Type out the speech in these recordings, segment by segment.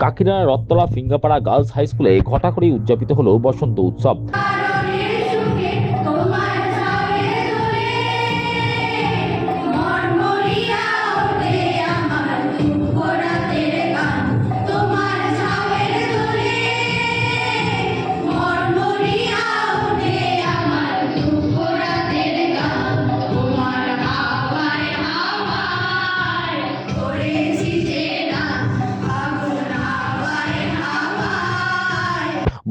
Kakinara Rattala Fingapara girls high স্কুলে ঘটা করেই উদযাপিত হলো বসন্ত উৎসব।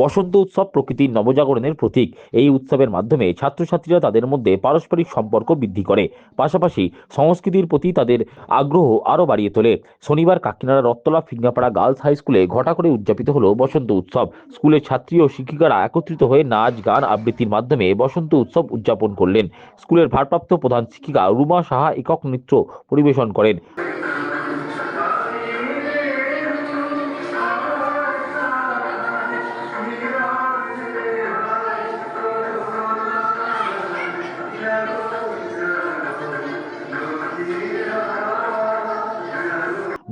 বসন্ত উৎসব প্রকৃতির নবজাগরণের প্রতীক। এই উৎসবের মাধ্যমে ছাত্রছাত্রীরা তাদের মধ্যে পারস্পরিক সম্পর্ক বৃদ্ধি করে। পাশাপাশি সংস্কৃতির প্রতি তাদের আগ্রহ আরও বাড়িয়ে তোলে। শনিবার কাকিনাড়া রত্তলা ফিঙ্গাপাড়া গার্লস হাই স্কুলে ঘটা করে উদযাপিত হলো বসন্ত উৎসব। স্কুলের ছাত্রী ও শিক্ষিকারা একত্রিত হয়ে নাচ, গান, আবৃত্তির মাধ্যমে বসন্ত উৎসব উদযাপন করলেন। স্কুলের ভারপ্রাপ্ত প্রধান শিক্ষিকা রুমা সাহা একক নৃত্য পরিবেশন করেন।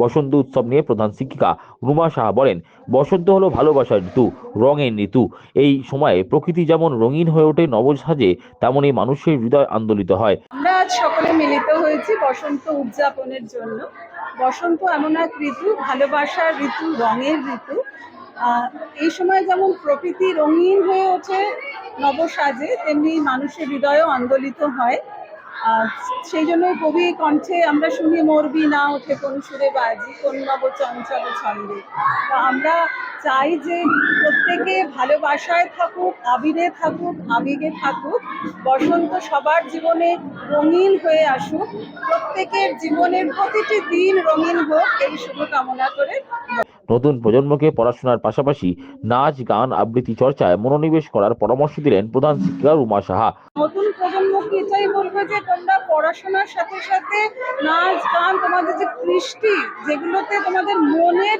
বসন্ত উৎসব নিয়ে প্রধান শিক্ষিকা রুমা সাহা বলেন, বসন্ত হলো ভালোবাসার ঋতু, রঙের ঋতু। এই সময়ে প্রকৃতি যেমন রঙিন হয়ে ওঠে নবসাজে তেমনই মানুষের হৃদয় আন্দোলিত হয়। আমরা আজ সকলে মিলিত হয়েছি বসন্ত উদযাপনের জন্য। বসন্ত এমন এক ঋতু ভালোবাসার ঋতু, রঙের ঋতু। এই সময় যেমন প্রকৃতি রঙিন হয়ে ওঠে নবসাজে তেমনি মানুষের হৃদয়ও আন্দোলিত হয়। সেই জন্যই কবি কণ্ঠে আমরা শুনি মরবি না ওঠে কোন সুরে বাজি কোন নব চঞ্চল ছন্দে। তা আমরা চাই যে প্রত্যেকে ভালোবাসায় থাকুক আবিরে থাকুক আবেগে থাকুক বসন্ত সবার জীবনে রঙিন হয়ে আসুক প্রত্যেকের জীবনের প্রতিটি দিন রঙিন হোক এই শুভকামনা করে নতুন প্রজন্মকে পড়াশোনার পাশাপাশি নাচ গান আবৃত্তি চর্চায় মনোনিবেশ করার পরামর্শ দিলেন প্রধান শিক্ষিকা রুমা সাহা। নতুন প্রজন্মকে এটাই বলব যে তোমরা পড়াশোনার সাথে সাথে নাচ, গান, তোমাদের যে কৃষ্টি, যেগুলোতে তোমাদের মনের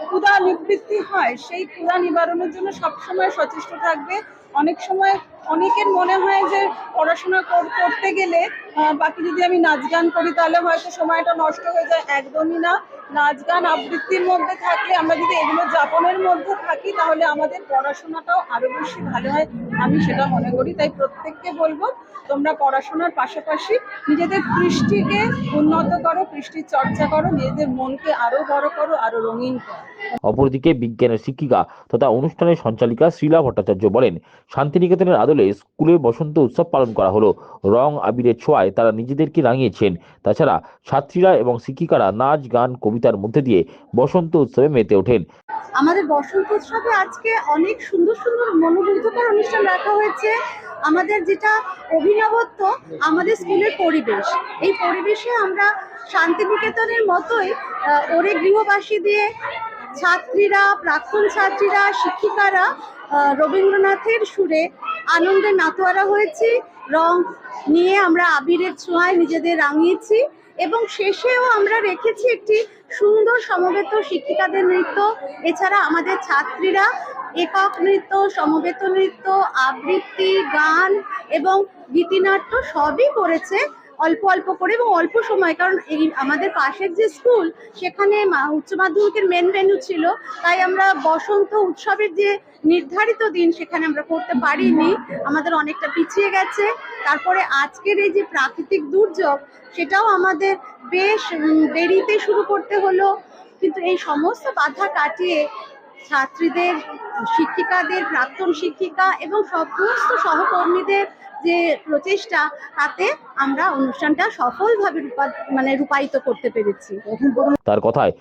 ক্ষুদা নিবৃত্তি হয়, সেই ক্ষুধা নিবারণের জন্য সবসময় সচেষ্ট থাকবে। অনেক সময় অনেকের মনে হয় যে পড়াশোনা কর- করতে গেলে বাকি যদি আমি নাচ গান করি, তাহলে হয়তো সময়টা নষ্ট হয়ে যায়। একদমই না। নাচ গান আবৃত্তির মধ্যে থাকলে, আমরা যদি এগুলো যাপনের মধ্যে থাকি, তাহলে আমাদের পড়াশোনাটাও আরও বেশি ভালো হয়। আমি সেটা মনে করি। তাই প্রত্যেককে বলব, তোমরা পড়াশোনার পাশাপাশি নিজেদের কৃষ্টিকে উন্নত করো, কৃষ্টির চর্চা করো, নিজেদের মনকে আরও বড় করো, আরও রঙিন করো। অপরদিকে বিজ্ঞানের শিক্ষিকা তথা অনুষ্ঠানের সঞ্চালিকা শ্রীলা ভট্টাচার্য বলেন, শান্তিনিকেতনের আদলে স্কুলে বসন্ত উৎসব পালন করা হলো। রং আবিরের ছোঁয়ায় তারা নিজেদেরকে রাঙিয়েছেন। তাছাড়া ছাত্রীরা এবং শিক্ষিকারা নাচ, গান, কবিতার মধ্যে দিয়ে বসন্ত উৎসবে মেতে ওঠেন। আমাদের বসন্ত উৎসবে আজকে অনেক সুন্দর সুন্দর মনোমুগ্ধকর অনুষ্ঠান রাখা হয়েছে। আমাদের যেটা অভিনবত্ব, আমাদের স্কুলের পরিবেশ। এই পরিবেশে আমরা শান্তিনিকেতনের মতোই ওরে গৃহবাসী দিয়ে ছাত্রীরা, প্রাক্তন ছাত্রীরা, শিক্ষিকারা রবীন্দ্রনাথের সুরে আনন্দে নাতোয়ারা হয়েছি, রং নিয়ে আমরা আবিরের ছোঁয়ায় নিজেদের রাঙিয়েছি এবং শেষেও আমরা রেখেছি একটি সুন্দর সমবেত শিক্ষিকাদের নৃত্য। এছাড়া আমাদের ছাত্রীরা একক নৃত্য, সমবেত নৃত্য, আবৃত্তি, গান এবং গীতিনাট্য সবই করেছে। অল্প অল্প করে এবং অল্প সময়, কারণ এই আমাদের পাশের যে স্কুল, সেখানে উচ্চ মাধ্যমিকের মেন ভেন্যু ছিল। তাই আমরা বসন্ত উৎসবের যে নির্ধারিত দিন, সেখানে আমরা করতে পারিনি। আমাদের অনেকটা পিছিয়ে গেছে। তারপরে আজকের এই যে প্রাকৃতিক দুর্যোগ, সেটাও আমাদের বেশ দেরিতে শুরু করতে হলো। কিন্তু এই সমস্ত বাধা কাটিয়ে ছাত্রীদের, শিক্ষিকাদের, প্রাক্তন শিক্ষিকা এবং সমস্ত সহকর্মীদের যে প্রচেষ্টা, তাতে আমরা অনুষ্ঠানটা সফলভাবে মানে রূপায়িত করতে পেরেছি। তার কথায়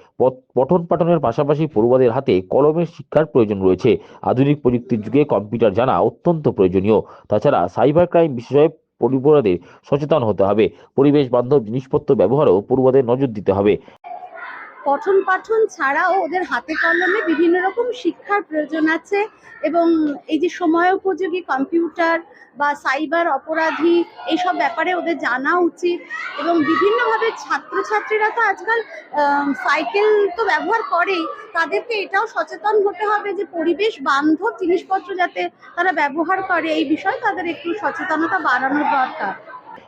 পঠন পাঠনের পাশাপাশি পড়ুয়াদের হাতে কলমের শিক্ষার প্রয়োজন রয়েছে। আধুনিক প্রযুক্তির যুগে কম্পিউটার জানা অত্যন্ত প্রয়োজনীয়। তাছাড়া সাইবার ক্রাইম বিষয়ে পড়ুয়াদের সচেতন হতে হবে। পরিবেশ বান্ধব জিনিসপত্র ব্যবহারেও পড়ুয়াদের নজর দিতে হবে। পঠন পাঠন ছাড়াও ওদের হাতে কলমে বিভিন্ন রকম শিক্ষার প্রয়োজন আছে এবং এই যে সময় উপযোগী কম্পিউটার বা সাইবার অপরাধী এইসব ব্যাপারে ওদের জানা উচিত এবং বিভিন্নভাবে ছাত্রছাত্রীরা তো আজকাল সাইকেল তো ব্যবহার করেই, তাদেরকে এটাও সচেতন হতে হবে যে পরিবেশ বান্ধব জিনিসপত্র যাতে তারা ব্যবহার করে, এই বিষয়ে তাদের একটু সচেতনতা বাড়ানোর দরকার।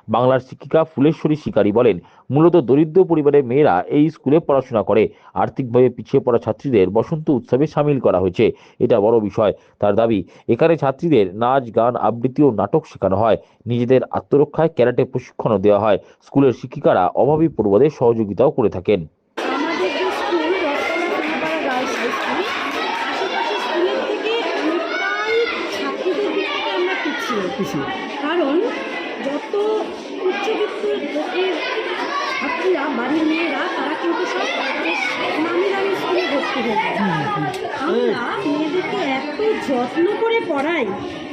বাংলার শিক্ষিকা ফুলেশ্বরী শিকারী বলেন, মূলত দরিদ্র পরিবারের মেয়েরা এই স্কুলে পড়াশোনা করে। আর্থিকভাবে পিছিয়ে পড়া ছাত্রীদের বসন্ত উৎসবে সামিল করা হয়েছে। এটা বড় বিষয়। তার দাবি, এখানে ছাত্রীদের নাচ, গান, আবৃত্তি ও নাটক শেখানো হয়। নিজেদের আত্মরক্ষায় ক্যারাটে প্রশিক্ষণও দেওয়া হয়। স্কুলের শিক্ষিকারা অভাবী পড়ুয়াদের সহযোগিতাও করে থাকেন। আমাদের ছাত্রীরা বাড়ির মেয়েরা তারা কিন্তু সব নামি দামি স্কুলে ভর্তি হয়ে যায়। আমরা মেয়েদেরকে এত যত্ন করে পড়াই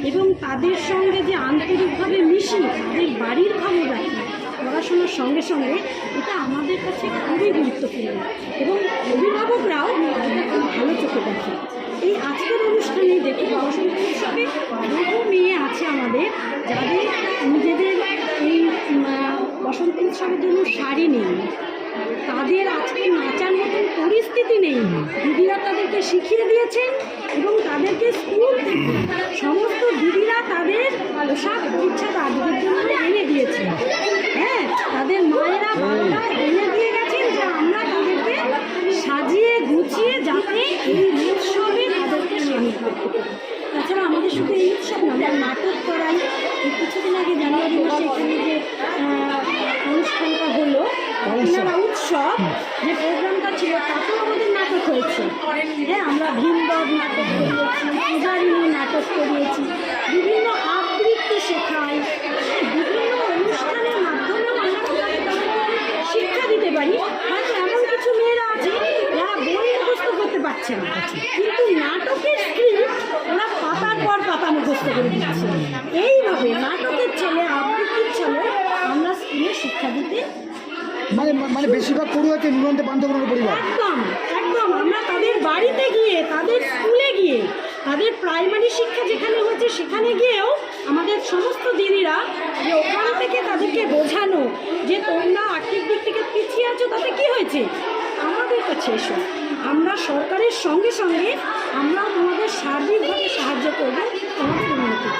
এবং তাদের সঙ্গে যে আন্তরিকভাবে মিশি তাদের বাড়ির খবর রাখি পড়াশোনার সঙ্গে সঙ্গে এটা আমাদের কাছে খুবই গুরুত্বপূর্ণ। এবং অভিভাবকরাও এটা খুব ভালো চোখে দেখে। এই আজকের অনুষ্ঠানে দেখুন বসন্ত উৎসবে বহু মেয়ে আছে আমাদের যাদের উৎসবের জন্য শাড়ি নেই। তাদের আজকে নাচার মতন পরিস্থিতি নেই। দিদিরা তাদেরকে শিখিয়ে দিয়েছেন এবং তাদেরকে স্কুল থেকে সমস্ত দিদিরা তাদের পোশাক পরিচ্ছদ আজকের জন্য এনে দিয়েছে। হ্যাঁ তাদের মায়েরা বাবারা এনে দিয়ে গেছেন যে আমরা তাদেরকে সাজিয়ে গুছিয়ে যাতে এই উৎসবে তাদেরকে সামিল করতে পারি। তাছাড়া আমাদের শুধু এই উৎসব না, আমরা নাটক করাই। কিছুদিন আগে জানুয়ারি মাসে এখানে যে আহ, অনুষ্ঠানটা হলো আপনারা উৎসব যে প্রোগ্রামটা ছিল তাতেও আমাদের নাটক হয়েছে হ্যাঁ আমরা ভীমদব নাটক করিয়েছি পূজারিনী নাটক করিয়েছি বিভিন্ন আবৃত্তি শেখাই বিভিন্ন অনুষ্ঠানের মাধ্যমে আমরা শিক্ষা দিতে পারি। হয়তো এমন কিছু মেয়েরা আছে যারা বই মুখস্থ করতে পারছে না। কিন্তু নাটকের স্ক্রিপ্ট ওরা পাতার পর পাতা মুখস্থ করে দিচ্ছে। এইভাবে নাটকের ছেলে আবৃত্তির ছেলে আমরা স্কুলে শিক্ষা দিতে মানে মানে বেশিরভাগ পড়ুয়াকে নিমন্ত্রণ বান্ধবনের পরিবার? একদম আমরা তাদের বাড়িতে গিয়ে তাদের স্কুলে গিয়ে তাদের প্রাইমারি শিক্ষা যেখানে হয়েছে, সেখানে গিয়েও আমাদের সমস্ত দিদিরা যে ওখান থেকে তাদেরকে বোঝানো যে তোমরা আর্থিক দিক থেকে পিছিয়ে আছো, তাতে কি হয়েছে? আমাদের কাছে এসো। আমরা সরকারের সঙ্গে সঙ্গে আমরা তোমাদের সার্বিকভাবে সাহায্য করব, তোমাদের উন্নতির